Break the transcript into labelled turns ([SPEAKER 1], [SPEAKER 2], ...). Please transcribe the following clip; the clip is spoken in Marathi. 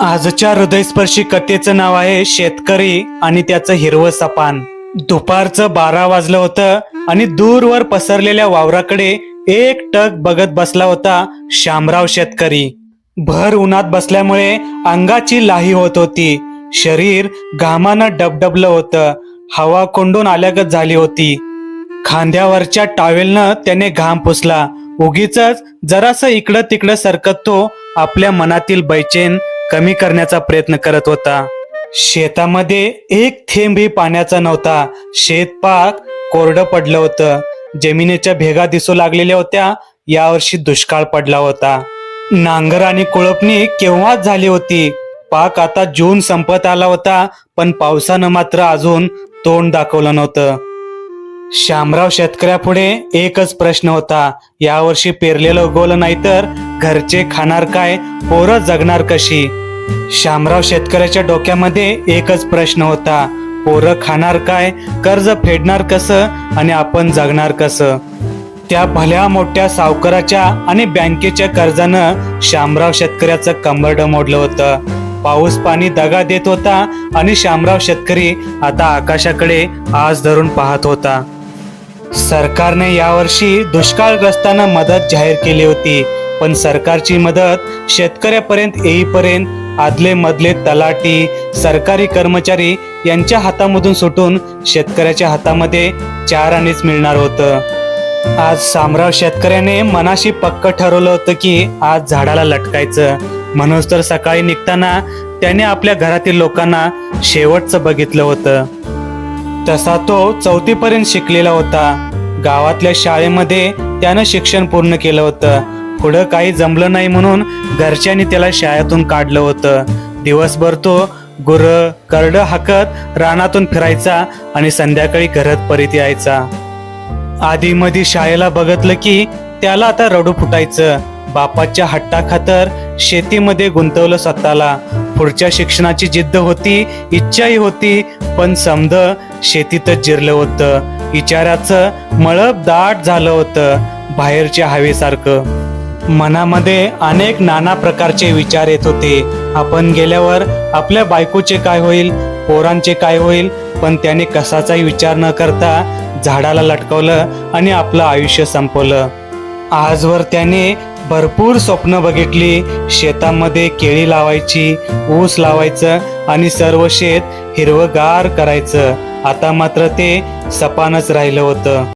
[SPEAKER 1] आजच्या हृदयस्पर्शी कथेचं नाव आहे शेतकरी आणि त्याचं हिरवं सपान. दुपारचं बारा वाजलं होतं आणि दूरवर पसरलेल्या वावराकडे एक टक बघत बसला होता शामराव शेतकरी. भर उन्हात बसल्यामुळे अंगाची लाही होत होती. शरीर घामानं डबडबलं होतं. हवा कोंडून आल्यागत झाली होती. खांद्यावरच्या टावेलनं त्याने घाम पुसला. उगीच जरासं इकडं तिकडं सरकत तो आपल्या मनातील बैचेन कमी करण्याचा प्रयत्न करत होता. शेतामध्ये एक थेंबही पाण्याचा नव्हता. शेतपाक कोरडं पडलं होतं. जमिनीच्या भेगा दिसू लागलेल्या होत्या. यावर्षी दुष्काळ पडला होता. नांगर आणि कुळपणी केव्हाच झाली होती? पाक आता जून संपत आला होता पण पावसानं मात्र अजून तोंड दाखवलं नव्हतं. शामराव शेतकऱ्यापुढे एकच प्रश्न होता. यावर्षी पेरलेलं गोल नाही तर घरचे खाणार काय पोरं जगणार कशी? शामराव शेतकऱ्याच्या डोक्यामध्ये एकच प्रश्न होता. पोरं खाणार काय कर्ज फेडणार कसं आणि आपण जगणार कसं? त्या भल्या मोठ्या सावकाराच्या आणि बँकेच्या कर्जानं शामराव शेतकऱ्याचं कंबरड मोडलं होतं. पाऊस पाणी दगा देत होता आणि शामराव शेतकरी आता आकाशाकडे आज धरून पाहत होता. सरकारने यावर्षी दुष्काळग्रस्तांना मदत जाहीर केली होती. पण सरकारची मदत शेतकऱ्यापर्यंत येईपर्यंत आदले मधले तलाठी सरकारी कर्मचारी यांच्या हातामधून सुटून शेतकऱ्याच्या हातामध्ये चार आणीच मिळणार होतं. आज सामराव शेतकऱ्याने मनाशी पक्क ठरवलं होतं की आज झाडाला लटकायचं. म्हणून तर सकाळी निघताना त्याने आपल्या घरातील लोकांना शेवटचं बघितलं होतं. तसा तो चौथीपर्यंत शिकलेला होता. गावातल्या शाळेमध्ये त्यानं शिक्षण पूर्ण केलं होतं. पुढं काही जमलं नाही म्हणून घरच्यांनी त्याला शाळेतून काढलं होतं. दिवसभर तो गुर करड हाकत रानातून फिरायचा आणि संध्याकाळी घरात परत यायचा. आधी मधी शाळेला बघितलं की त्याला आता रडू फुटायचं. बापाच्या हट्टा खातर शेतीमध्ये गुंतवलं स्वतःला. पुढच्या शिक्षणाची जिद्द होती इच्छाही होती पण समद शेतीतच जिरलं होतं. विचाराचं मळब दाट झालं होतं. बाहेरच्या हवेसारखं. मनामध्ये अनेक नाना प्रकारचे विचार येत होते. आपण गेल्यावर आपल्या बायकोचे काय होईल पोरांचे काय होईल पण त्याने कसाचाही विचार न करता झाडाला लटकवलं आणि आपलं आयुष्य संपवलं. आजवर त्याने भरपूर स्वप्न बघितली. शेतामध्ये केळी लावायची ऊस लावायचं आणि सर्व शेत हिरवगार करायचं. आता मात्र ते सपानच राहिलं होतं.